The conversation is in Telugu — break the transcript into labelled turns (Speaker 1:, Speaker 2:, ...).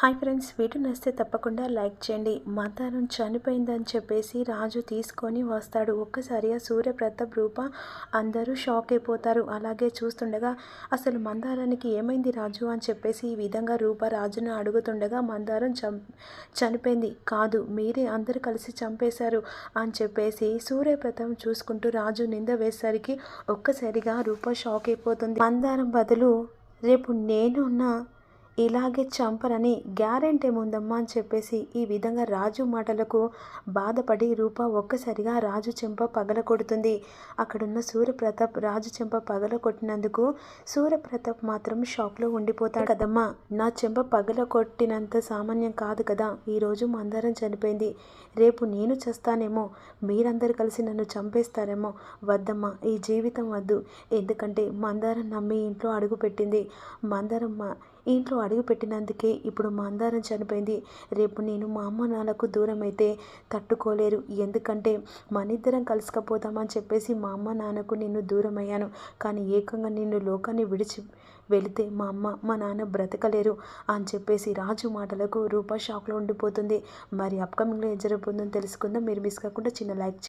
Speaker 1: హాయ్ ఫ్రెండ్స్ వీడియో నచ్చితే తప్పకుండా లైక్ చేయండి. మందారం చనిపోయిందని చెప్పేసి రాజు తీసుకొని వస్తాడు. ఒక్కసారిగా సూర్యప్రతాప్ రూప అందరూ షాక్ అయిపోతారు. అలాగే చూస్తుండగా అసలు మందారానికి ఏమైంది రాజు? అని చెప్పేసి ఈ విధంగా రూప రాజును అడుగుతుండగా మందారం చం చనిపోయింది. కాదు మీరే అందరూ కలిసి చంపేశారు. అని చెప్పేసి సూర్యప్రతాప్ చూసుకుంటూ రాజు నింద వేసరికి ఒక్కసారిగా రూప షాక్ అయిపోతుంది. మందారం బదులు రేపు నేనున్న ఇలాగే చంపరని గ్యారెంటీ ఏముందమ్మా అని చెప్పేసి ఈ విధంగా రాజు మాటలకు బాధపడి రూప ఒక్కసారిగా రాజు చెంప పగల కొడుతుంది అక్కడున్న సూర్యప్రతాప్ రాజు చెంప పగల కొట్టినందుకు సూర్యప్రతాప్ మాత్రం షాక్లో ఉండిపోతాడు. కదమ్మా నా చెంప పగల కొట్టినంత సామాన్యం కాదు కదా. ఈరోజు మందారం చనిపోయింది. రేపు నేను చేస్తానేమో. మీరందరూ కలిసి నన్ను చంపేస్తారేమో. వద్దమ్మా ఈ జీవితం వద్దు. ఎందుకంటే మందారం నమ్మి ఇంట్లో అడుగుపెట్టింది. మందారమ్మ ఇంట్లో అడుగు పెట్టినందుకే ఇప్పుడు మా చనిపోయింది. రేపు నేను మా అమ్మ నాన్నకు దూరం అయితే తట్టుకోలేరు. ఎందుకంటే మనిద్దరం కలుసుకపోతామని చెప్పేసి మా అమ్మ నాన్నకు నిన్ను దూరం అయ్యాను కానీ ఏకంగా నిన్ను లోకాన్ని విడిచి వెళితే మా అమ్మ మా నాన్న బ్రతకలేరు అని చెప్పేసి రాజు మాటలకు రూపా షాక్లో ఉండిపోతుంది. మరి అప్కమింగ్లో ఏం జరగబోతుందో తెలుసుకుందాం. మీరు మిస్ కాకుండా చిన్న లైక్